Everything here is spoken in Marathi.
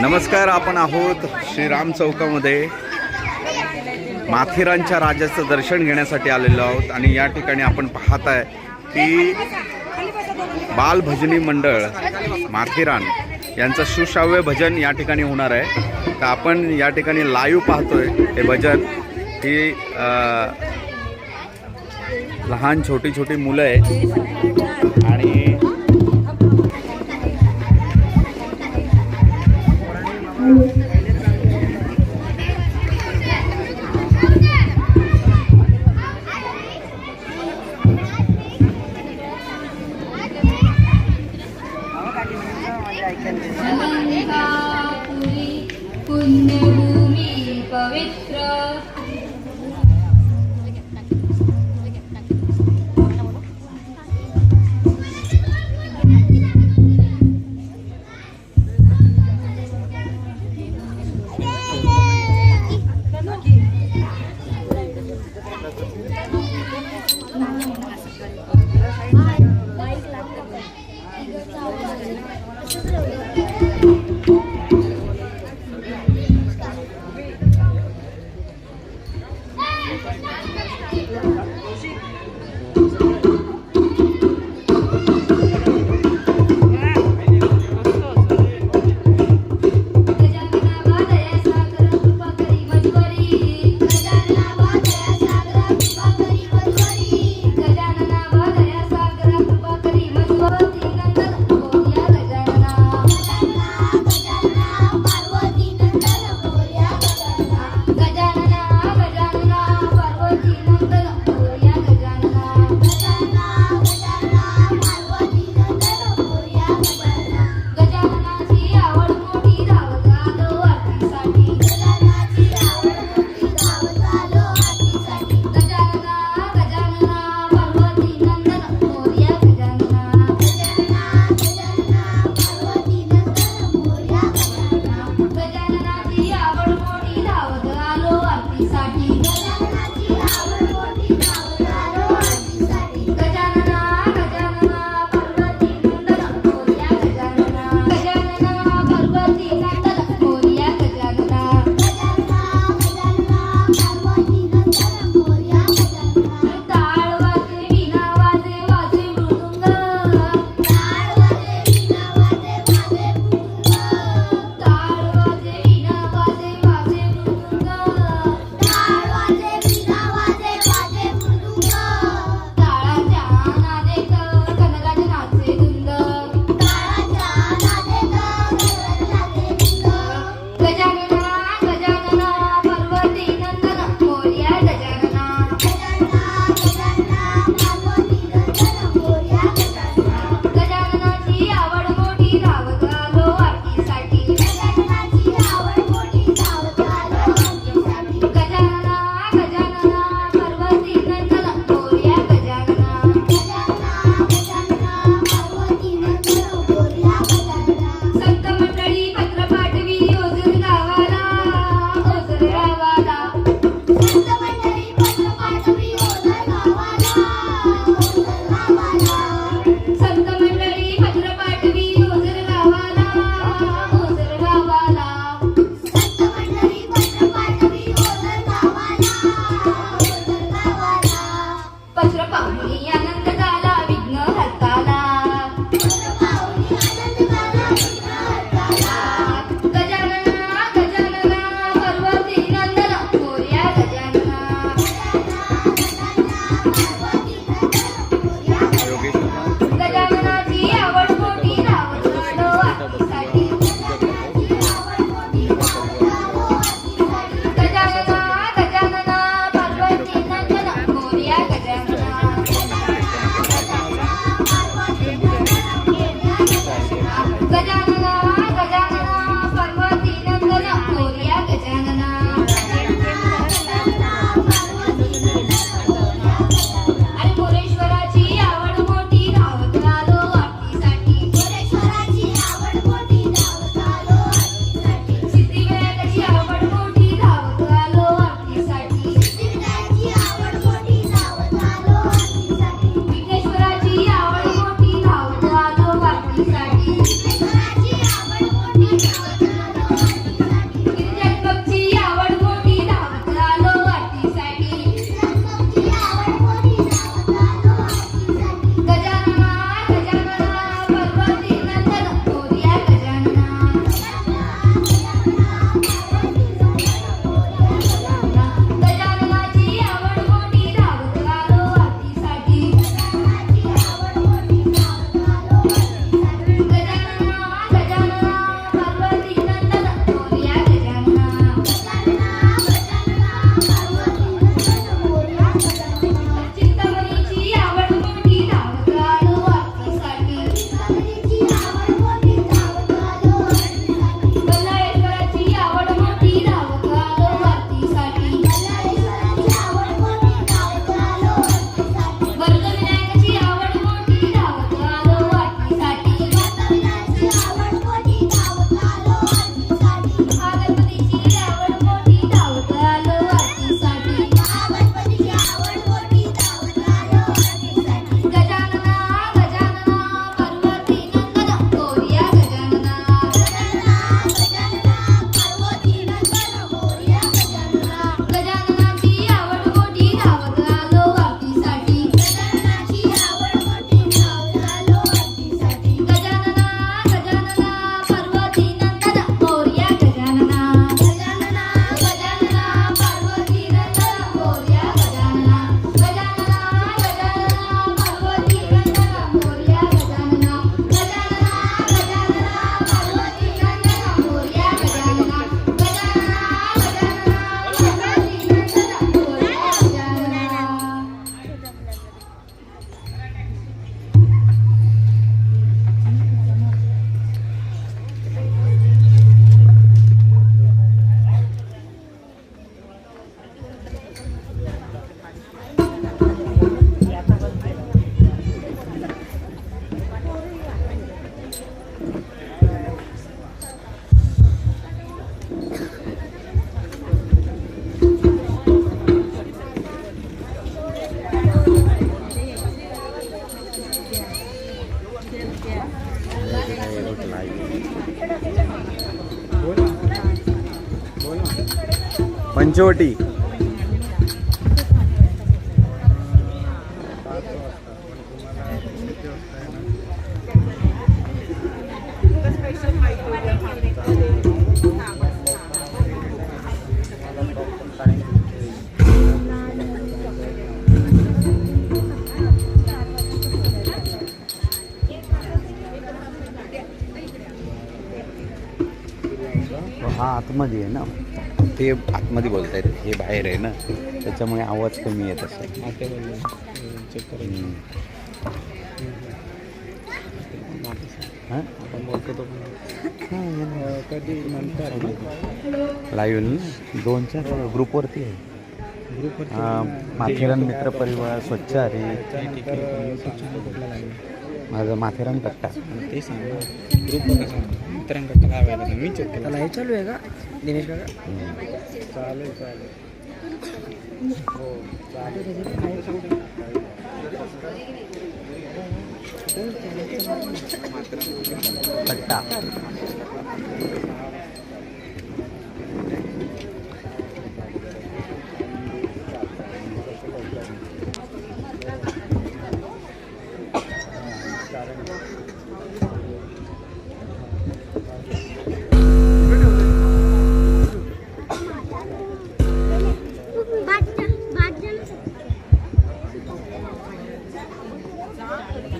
नमस्कार आपण आहोत श्रीराम चौकामध्ये. माथेरानच्या राजाचं दर्शन घेण्यासाठी आलेलो आहोत आणि या ठिकाणी आपण पाहत आहे की बालभजनी मंडळ माथेरान यांचं सुश्राव्य भजन या ठिकाणी होणार आहे. तर आपण या ठिकाणी लाईव्ह पाहतोय हे भजन ही लहान छोटी छोटी मुलं आहे आणि गंगापुरी पुण्यभूमी पवित्र गजानना पंचवटी. हा आतमध्ये आहे ना. ते आतमध्ये बोलतायत हे बाहेर आहे ना त्याच्यामुळे आवाज कमी येत असेल हम्म. लाईव्ह ना? दोन चार ग्रुपवरती आहे. माथेरान मित्र परिवार स्वच्छ हरी माझं माथेरान कट्टा ते सांग ग्रुप कसा मित्रांकडे लावायला मी चेक केला हे चालू आहे का दिनेश काका हम्म. चालेल चालेल हो कट्टा काम